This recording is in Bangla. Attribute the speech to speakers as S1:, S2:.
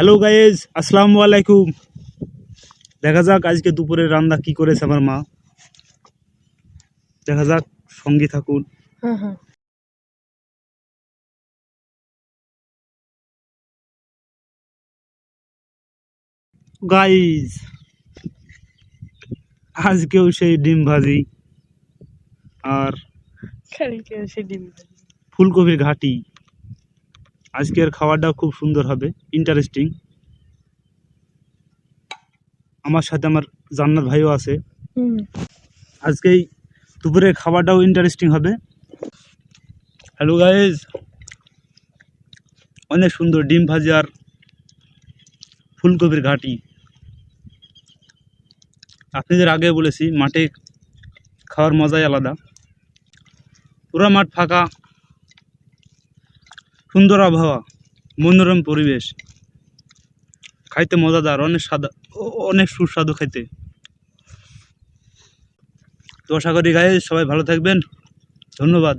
S1: হ্যালো গাইজ আসসালামু আলাইকুম দেখা যাক আজকে দুপুরে রান্না কি করেছে আমার মা। দেখা যাক সঙ্গে থাকুন।
S2: হ্যাঁ হ্যাঁ।
S1: গাইজ আজকেও সেই ডিম ভাজি আর ফুলকপির ঘাটি। আজকের খাবারটাও খুব সুন্দর হবে ইন্টারেস্টিং আমার সাথে আমার জান্নাত ভাইও আছে। আজকেই দুপুরের খাবারটাও ইন্টারেস্টিং হবে। হ্যালো গাইজ অনেক সুন্দর ডিম ভাজি আর ফুলকপির ঘাটি। আপনাদের আগে বলেছি মাঠে খাওয়ার মজাই আলাদা। পুরো মাঠ ফাঁকা। সুন্দর আবহাওয়া, মনোরম পরিবেশ। খাইতে মজাদার, অনেক সাদা অনেক সুস্বাদু খাইতে। তো আশা করি গায়ে সবাই ভালো থাকবেন। ধন্যবাদ।